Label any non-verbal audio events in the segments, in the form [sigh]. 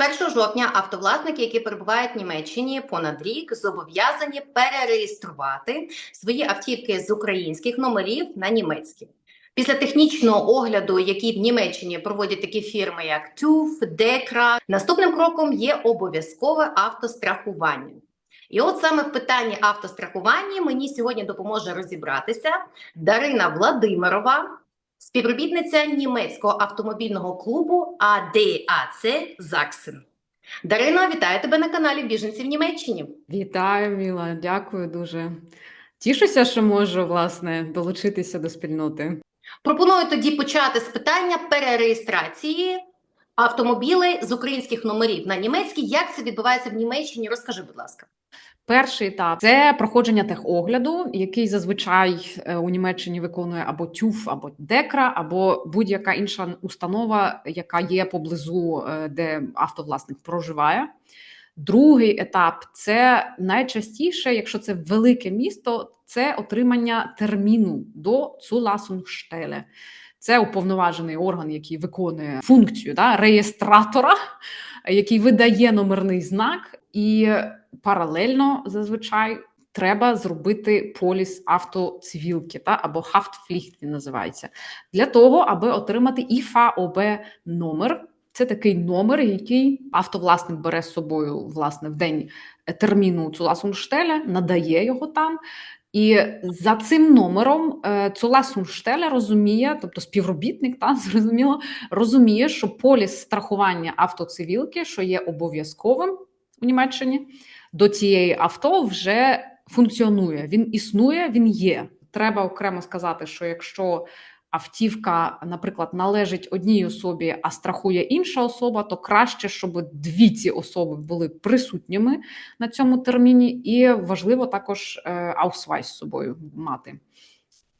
1 жовтня автовласники, які перебувають в Німеччині понад рік, зобов'язані перереєструвати свої автівки з українських номерів на німецькі. Після технічного огляду, який в Німеччині проводять такі фірми, як TÜV, Декра, наступним кроком є обов'язкове автострахування. І от саме в питанні автострахування мені сьогодні допоможе розібратися Дарина Владимирова, співробітниця німецького автомобільного клубу АДАЦ Заксен. Дарино, вітаю тебе на каналі Біженці в Німеччині. Вітаю, Міла, дякую дуже. Тішуся, що можу власне долучитися до спільноти. Пропоную тоді почати з питання перереєстрації автомобілей з українських номерів на німецькі. Як це відбувається в Німеччині? Розкажи, будь ласка. Перший етап це проходження техогляду, який зазвичай е, у Німеччині виконує або ТЮФ, або ДЕКРА, або будь-яка інша установа, яка є поблизу, е, де автовласник проживає. Другий етап це найчастіше, якщо це велике місто, це отримання терміну до Zulassungsstelle. Це уповноважений орган, який виконує функцію да, реєстратора, який видає номерний знак, і паралельно зазвичай треба зробити поліс автоцивілки та або Haftpflicht він називається для того, аби отримати ІФАОБ номер. Це такий номер, який автовласник бере з собою власне в день терміну Zulassungsstelle, надає його там. І за цим номером Цуласунштеля розуміє, тобто співробітник, та [laughs] зрозуміло, розуміє, що поліс страхування автоцивілки, що є обов'язковим у Німеччині, до цієї авто вже функціонує. Він існує, він є. Треба окремо сказати, що якщо автівка, наприклад, належить одній особі, а страхує інша особа, то краще, щоб дві ці особи були присутніми на цьому терміні, і важливо також аусвайс з собою мати.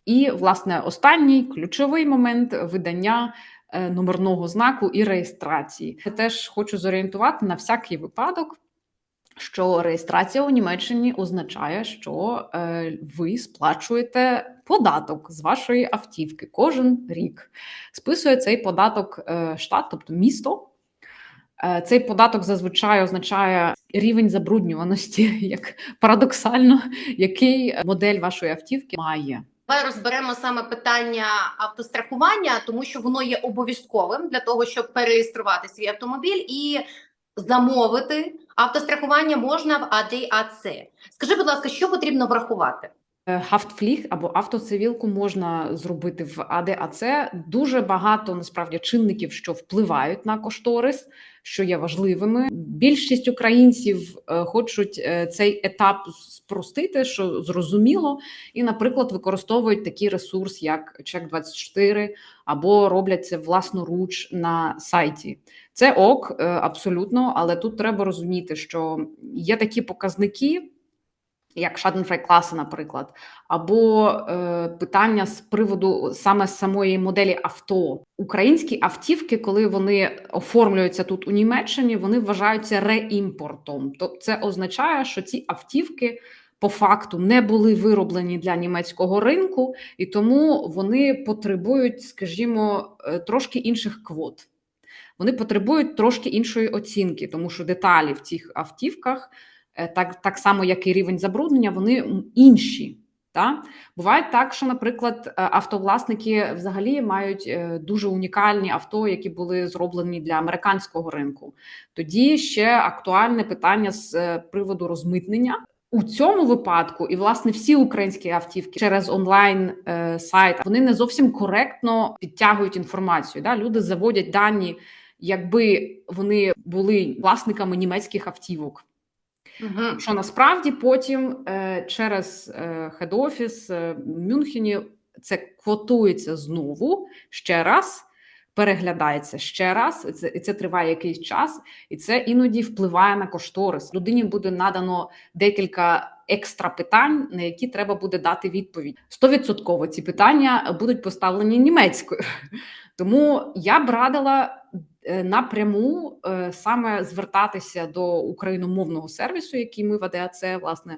І, власне, останній ключовий момент видання номерного знаку і реєстрації. Я теж хочу зорієнтувати на всякий випадок. Що реєстрація у Німеччині означає, що е, ви сплачуєте податок з вашої автівки кожен рік. Списує цей податок е, штат, тобто місто. Е, цей податок зазвичай означає рівень забруднюваності, [laughs] як парадоксально, який модель вашої автівки має. Давай розберемо саме питання автострахування, тому що воно є обов'язковим для того, щоб перереєструвати свій автомобіль і замовити автострахування можна в АДАЦ. Скажи, будь ласка, що потрібно врахувати? Haftpflicht або автоцивілку можна зробити в АДАЦ. Дуже багато насправді чинників, що впливають на кошторис, що є важливими. Більшість українців хочуть цей етап спростити, що зрозуміло, і, наприклад, використовують такий ресурс, як чек 24 або роблять це власноруч на сайті. Це ок, абсолютно, але тут треба розуміти, що є такі показники. Як Schadenfrei класи, наприклад, або е, питання з приводу саме самої моделі авто. Українські автівки, коли вони оформлюються тут у Німеччині, вони вважаються реімпортом. Тобто це означає, що ці автівки по факту не були вироблені для німецького ринку, і тому вони потребують, скажімо, трошки інших квот. Вони потребують трошки іншої оцінки, тому що деталі в цих автівках так так само, як і рівень забруднення, вони інші. Та? Буває так, що, наприклад, автовласники взагалі мають дуже унікальні авто, які були зроблені для американського ринку. Тоді ще актуальне питання з приводу розмитнення. У цьому випадку, і власне всі українські автівки через онлайн е, сайт вони не зовсім коректно підтягують інформацію. Да? Люди заводять дані, якби вони були власниками німецьких автівок. Угу. Що насправді потім е, через хед-офіс е, в Мюнхені це квотується знову ще раз, переглядається ще раз, і це, і це триває якийсь час, і це іноді впливає на кошторис. Людині буде надано декілька екстра питань, на які треба буде дати відповідь. Стовідсотково ці питання будуть поставлені німецькою. Тому я б радила напряму саме звертатися до україномовного сервісу, який ми в АДАЦ власне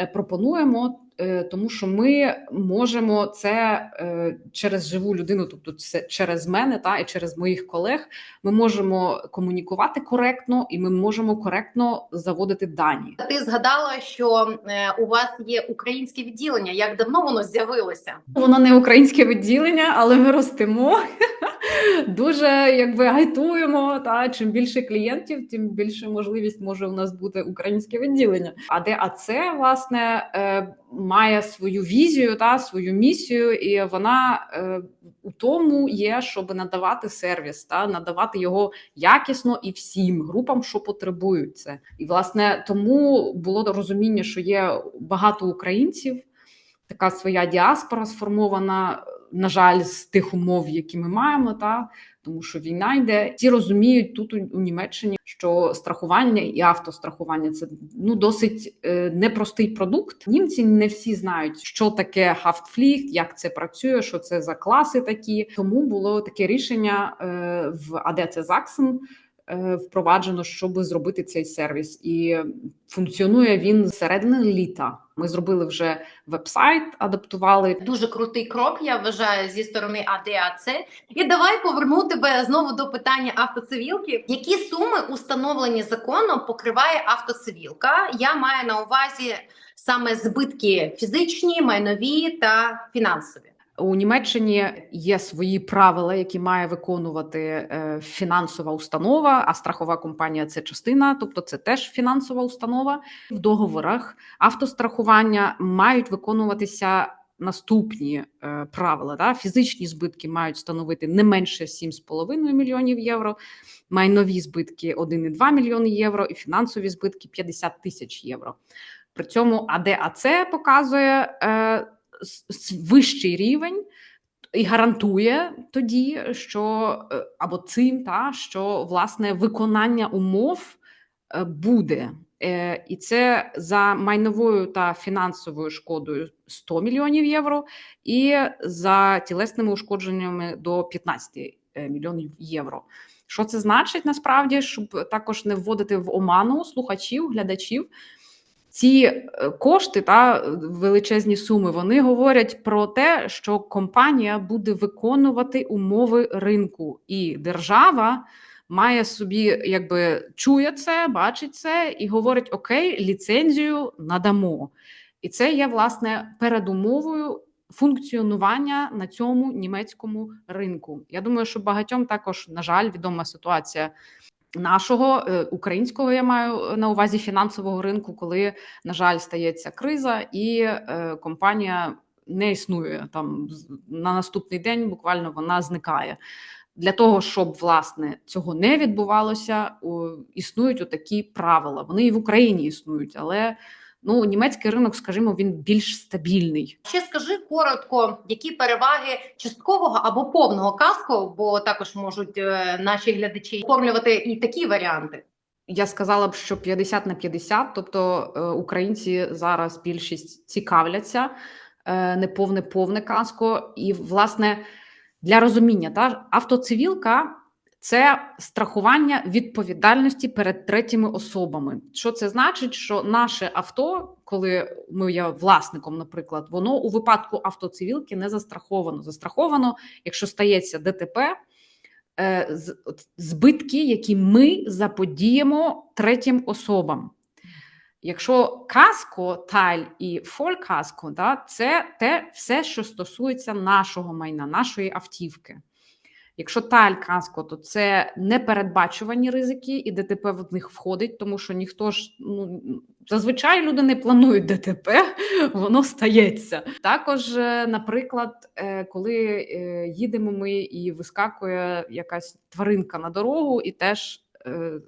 е, пропонуємо, е, тому що ми можемо це е, через живу людину, тобто це через мене та і через моїх колег. Ми можемо комунікувати коректно і ми можемо коректно заводити дані. Ти згадала, що е, у вас є українське відділення. Як давно воно з'явилося? Воно не українське відділення, але ми ростемо. Дуже якби гайтуємо. Та чим більше клієнтів, тим більше можливість може у нас бути українське відділення. А де АЦ, власне е, має свою візію та свою місію, і вона е, у тому є, щоб надавати сервіс та надавати його якісно і всім групам, що потребують це. І власне тому було розуміння, що є багато українців така своя діаспора сформована, на жаль, з тих умов, які ми маємо, та тому що війна йде. Ті розуміють тут у, Німеччині, що страхування і автострахування це ну досить е, непростий продукт. Німці не всі знають, що таке хафтфліхт, як це працює, що це за класи такі. Тому було таке рішення е, в АДЦ Заксен. Е, Впроваджено, щоб зробити цей сервіс, і функціонує він середини літа. Ми зробили вже веб-сайт, адаптували. Дуже крутий крок, я вважаю, зі сторони АДАЦ. І давай поверну тебе знову до питання автоцивілки. Які суми установлені законом покриває автоцивілка? Я маю на увазі саме збитки фізичні, майнові та фінансові. У Німеччині є свої правила, які має виконувати е, фінансова установа, а страхова компанія це частина, тобто це теж фінансова установа. В договорах автострахування мають виконуватися наступні е, правила. Да? Фізичні збитки мають становити не менше 7,5 мільйонів євро, майнові збитки 1,2 мільйони євро, і фінансові збитки 50 тисяч євро. При цьому АДАЦ показує. Вищий рівень і гарантує тоді, що е, або цим, та що власне виконання умов е, буде. Е, І це за майновою та фінансовою шкодою 100 мільйонів євро, і за тілесними ушкодженнями до 15 е, мільйонів євро. Що це значить насправді, щоб також не вводити в оману слухачів, глядачів? Ці е, кошти та величезні суми вони говорять про те, що компанія буде виконувати умови ринку, і держава має собі, якби чує це, бачить це і говорить: Окей, ліцензію надамо. І це є власне передумовою функціонування на цьому німецькому ринку. Я думаю, що багатьом також, на жаль, відома ситуація нашого е, українського я маю на увазі фінансового ринку, коли на жаль стається криза, і е, компанія не існує там на наступний день. Буквально вона зникає. Для того щоб власне цього не відбувалося, існують отакі правила. Вони і в Україні існують, але ну німецький ринок, скажімо, він більш стабільний. Ще скажи коротко, які переваги часткового або повного каску, бо також можуть е, наші глядачі оформлювати і такі варіанти. Я сказала б, що 50 на 50, тобто е, українці зараз більшість цікавляться е, неповне повне каско. І, власне, для розуміння, та автоцивілка це страхування відповідальності перед третіми особами. Що це значить? Що наше авто, коли ми є власником, наприклад, воно у випадку автоцивілки не застраховано. Застраховано, якщо стається ДТП, е, збитки, які ми заподіємо третім особам. Якщо каско, таль і фолькаско, да, це те все, що стосується нашого майна, нашої автівки. Якщо таль каско, то це непередбачувані ризики, і ДТП в них входить, тому що ніхто ж ну зазвичай люди не планують ДТП, [laughs] воно стається. Також, е, наприклад, е, коли е, їдемо ми і вискакує якась тваринка на дорогу, і теж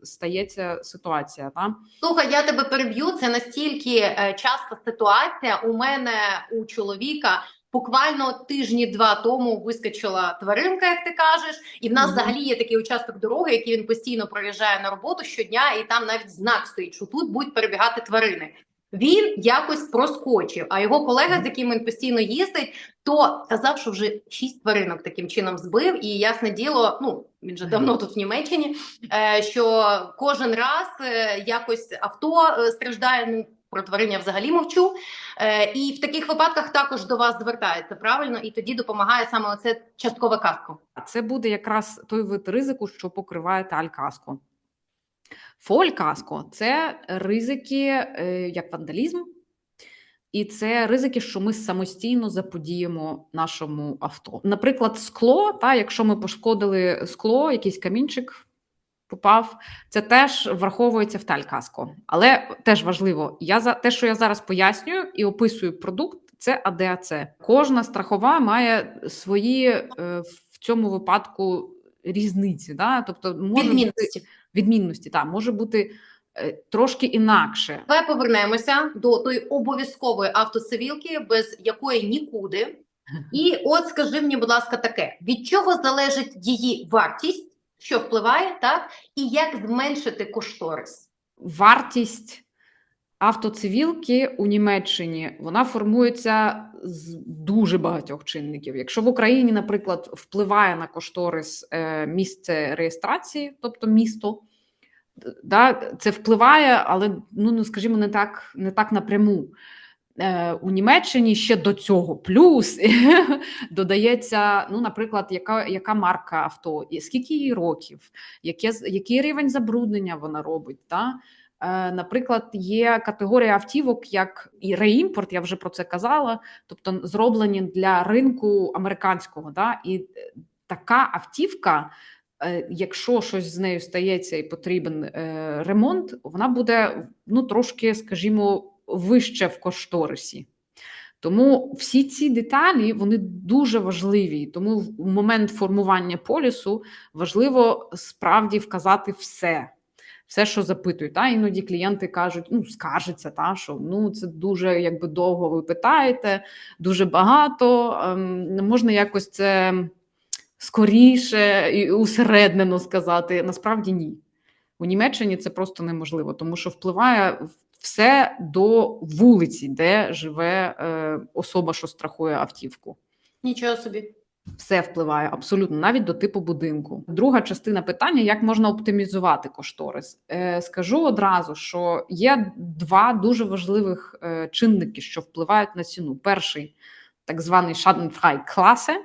стається ситуація. Та? Слухай, я тебе переб'ю. Це настільки часта ситуація. У мене у чоловіка буквально тижні два тому вискочила тваринка, як ти кажеш, і в нас взагалі є такий участок дороги, який він постійно проїжджає на роботу щодня, і там навіть знак стоїть, що тут будуть перебігати тварини. Він якось проскочив, а його колега, з яким він постійно їздить, то казав, що вже шість тваринок таким чином збив. І ясне діло, ну він же давно тут в Німеччині. е, Що кожен раз е, якось авто е, страждає. Про тварин взагалі мовчу. Е, і в таких випадках також до вас звертаються правильно, і тоді допомагає саме оце часткове каско. Це буде якраз той вид ризику, що покриває талькаско. Фолькаско це ризики е, як вандалізм, і це ризики, що ми самостійно заподіємо нашому авто. Наприклад, скло, та, якщо ми пошкодили скло, якийсь камінчик попав, це теж враховується в талькаско. Але теж важливо, я за те, що я зараз пояснюю і описую продукт, це АДАЦ. Кожна страхова має свої е, в цьому випадку різниці. Да? Тобто може бути Відмінності. відмінності, та може бути е, трошки інакше. Давай повернемося до тої обов'язкової автоцивілки, без якої нікуди. І от скажи мені, будь ласка, таке: від чого залежить її вартість, що впливає, так, і як зменшити кошторис? Вартість автоцивілки у Німеччині вона формується з дуже багатьох чинників. Якщо в Україні, наприклад, впливає на кошторис е, місце реєстрації, тобто місто, да, це впливає, але ну, ну скажімо, не так, не так напряму. Е, У Німеччині ще до цього плюс [laughs] додається, ну, наприклад, яка, яка марка авто, і скільки їй років, яке, який рівень забруднення вона робить. Та? Е, Наприклад, є категорія автівок, як і реімпорт, я вже про це казала, тобто зроблені для ринку американського. Да? І е, така автівка, якщо щось з нею стається і потрібен ремонт, вона буде ну, трошки, скажімо, вище в кошторисі. Тому всі ці деталі вони дуже важливі. Тому в момент формування полісу важливо справді вказати все все, що запитують. Та іноді клієнти кажуть, ну скаржаться, та що ну це дуже якби довго ви питаєте, дуже багато. Ем, можна якось це скоріше і усереднено сказати. Насправді ні. У Німеччині це просто неможливо, тому що впливає все до вулиці, де живе е, особа, що страхує автівку. Нічого собі. Все впливає абсолютно навіть до типу будинку. Друга частина питання: як можна оптимізувати кошторис? Е, скажу одразу, що є два дуже важливих е, чинники, що впливають на ціну. Перший так званий Schadenfrei класе.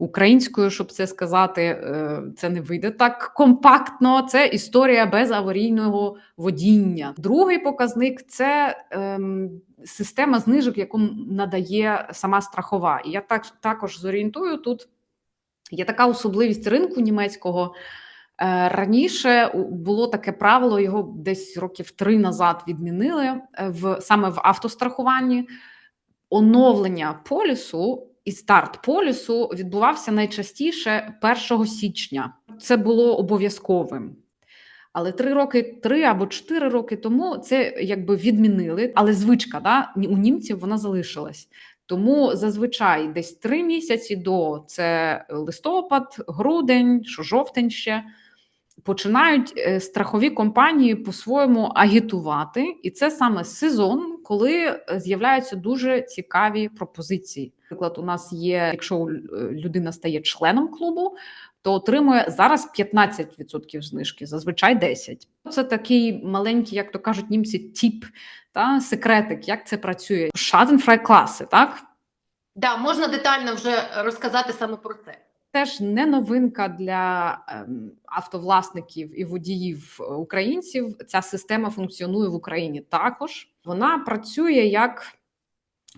Українською, щоб це сказати, е, це не вийде так компактно. Це історія без аварійного водіння. Другий показник це ем, система знижок, яку надає сама страхова. І я так також зорієнтую тут. Є така особливість ринку німецького. Е, Раніше було таке правило, його десь років три назад відмінили е, в саме в автострахуванні. Оновлення полісу і старт полісу відбувався найчастіше 1 січня. Це було обов'язковим. Але три роки, три або чотири роки тому це якби відмінили. Але звичка да, у німців вона залишилась. Тому зазвичай десь три місяці до це листопад, грудень, що жовтень ще починають е, страхові компанії по-своєму агітувати, і це саме сезон, коли е, з'являються дуже цікаві пропозиції. Наприклад, у нас є, якщо е, людина стає членом клубу, то отримує зараз 15% знижки, зазвичай 10%. Це такий маленький, як то кажуть німці, тіп та секретик, як це працює. Schadenfrei класи, так? Да, можна детально вже розказати саме про це. Теж не новинка для ем, автовласників і водіїв українців. Ця система функціонує в Україні також. Вона працює як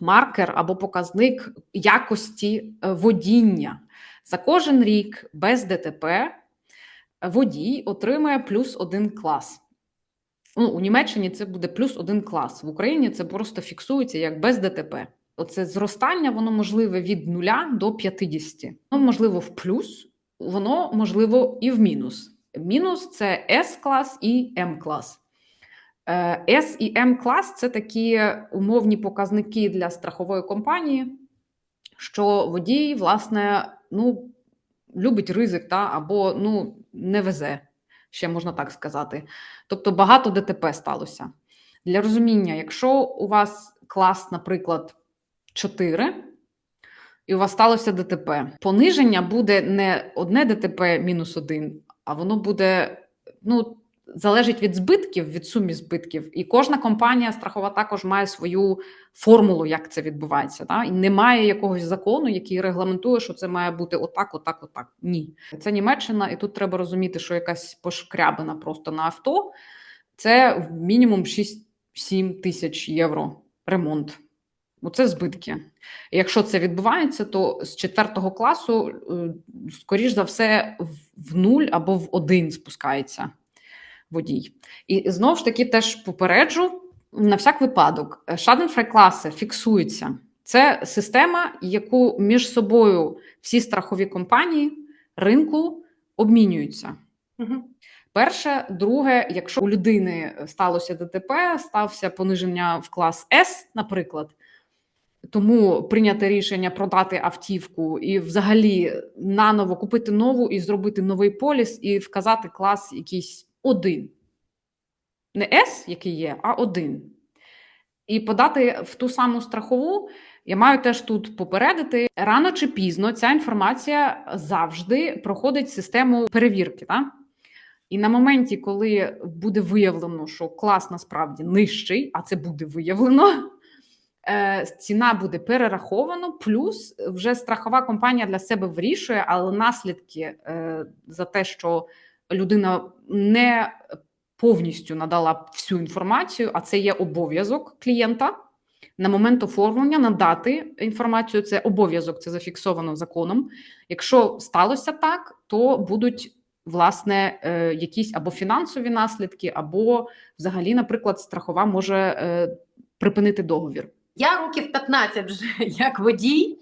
маркер або показник якості е, водіння. За кожен рік без ДТП водій отримує плюс один клас. Ну, у Німеччині це буде плюс один клас. В Україні це просто фіксується як без ДТП. Оце зростання, воно можливе від 0 до 50. Воно можливо в плюс, воно можливо і в мінус. Мінус це С-клас і М-клас. Е, С і М-клас це такі умовні показники для страхової компанії, що водій, власне, ну, любить ризик, та, або ну, не везе, ще можна так сказати. Тобто багато ДТП сталося. Для розуміння, якщо у вас клас, наприклад, 4, і у вас сталося ДТП, пониження буде не одне ДТП мінус один, а воно буде ну, залежить від збитків, від сумі збитків, і кожна компанія страхова також має свою формулу, як це відбувається. Да? І немає якогось закону, який регламентує, що це має бути отак, отак, отак. Ні, це Німеччина, і тут треба розуміти, що якась пошкрябина просто на авто це мінімум 6-7 тисяч євро ремонт. Оце збитки. Якщо це відбувається, то з четвертого класу, е, скоріш за все, в нуль або в один спускається водій. І знову ж таки теж попереджу на всяк випадок. Шаденфрай-класи фіксуються. Це система, яку між собою всі страхові компанії ринку обмінюються. Перше, друге, якщо у людини сталося ДТП, стався пониження в клас С, наприклад, тому прийняти рішення продати автівку і взагалі наново купити нову і зробити новий поліс, і вказати клас якийсь один. Не С, який є, а один. І подати в ту саму страхову. Я маю теж тут попередити рано чи пізно ця інформація завжди проходить систему перевірки. Так? І на моменті, коли буде виявлено, що клас насправді нижчий, а це буде виявлено, [laughs] е, ціна буде перерахована, плюс вже страхова компанія для себе вирішує, але наслідки е, за те, що людина не повністю надала всю інформацію, а це є обов'язок клієнта. На момент оформлення надати інформацію це обов'язок, це зафіксовано законом. Якщо сталося так, то будуть власне е, якісь або фінансові наслідки, або взагалі, наприклад, страхова може е, припинити договір. Я років 15 вже [laughs] як водій.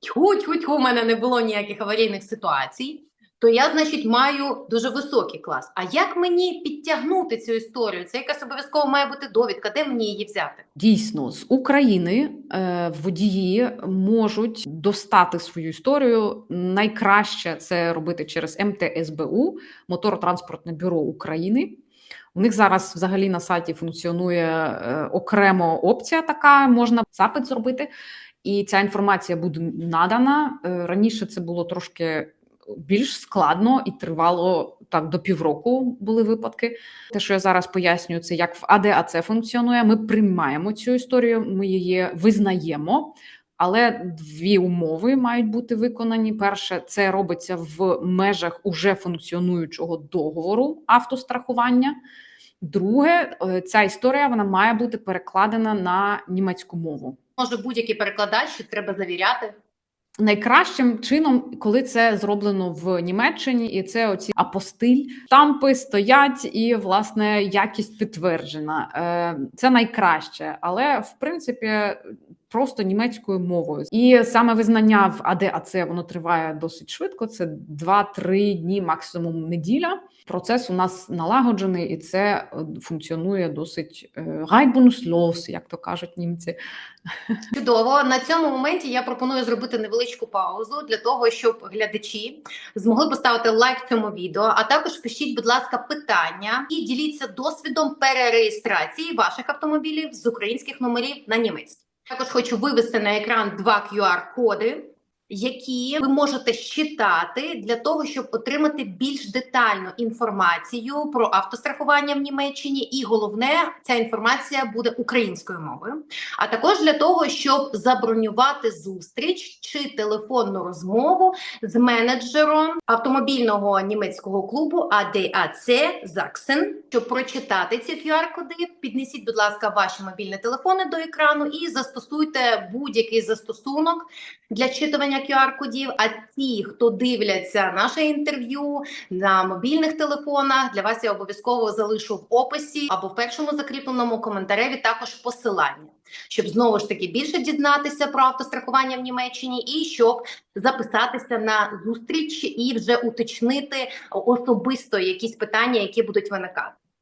Тьху-тьху-тьху, у мене не було ніяких аварійних ситуацій. То я, значить, маю дуже високий клас. А як мені підтягнути цю історію? Це якась обов'язково має бути довідка, де мені її взяти? Дійсно, з України е, водії можуть достати свою історію. Найкраще це робити через МТСБУ, Мотор-транспортне бюро України. У них зараз взагалі на сайті функціонує е, окремо опція, така можна запит зробити, і ця інформація буде надана. Е, раніше це було трошки більш складно і тривало так до півроку. Були випадки. Те, що я зараз пояснюю, це як в АДАЦ функціонує. Ми приймаємо цю історію, ми її визнаємо. Але дві умови мають бути виконані. Перше, це робиться в межах уже функціонуючого договору автострахування. Друге, е, ця історія вона має бути перекладена на німецьку мову. Може, будь-який перекладач, треба завіряти. Найкращим чином, коли це зроблено в Німеччині, і це оці апостиль, штампи стоять, і власне якість підтверджена. Е, Це найкраще, але в принципі просто німецькою мовою. І саме визнання в АДАЦ воно триває досить швидко. Це 2-3 дні, максимум неділя. Процес у нас налагоджений, і це е, функціонує досить е, reibungslos, як то кажуть німці. [laughs] Чудово. На цьому моменті я пропоную зробити невеличку паузу для того, щоб глядачі змогли поставити лайк цьому відео. А також пишіть, будь ласка, питання і діліться досвідом перереєстрації ваших автомобілів з українських номерів на німецькі. Також хочу вивести на екран два QR-коди, які ви можете считати для того, щоб отримати більш детальну інформацію про автострахування в Німеччині. І головне, ця інформація буде українською мовою а також для того, щоб забронювати зустріч чи телефонну розмову з менеджером автомобільного німецького клубу ADAC Sachsen. Щоб прочитати ці QR-коди, піднесіть, будь ласка, ваші мобільні телефони до екрану і застосуйте будь-який застосунок для читування QR-кодів. А ті, хто дивляться наше інтерв'ю на мобільних телефонах, для вас я обов'язково залишу в описі або в першому закріпленому коментареві також посилання щоб знову ж таки більше дізнатися про автострахування в Німеччині, і щоб записатися на зустріч і вже уточнити особисто якісь питання, які будуть виникати.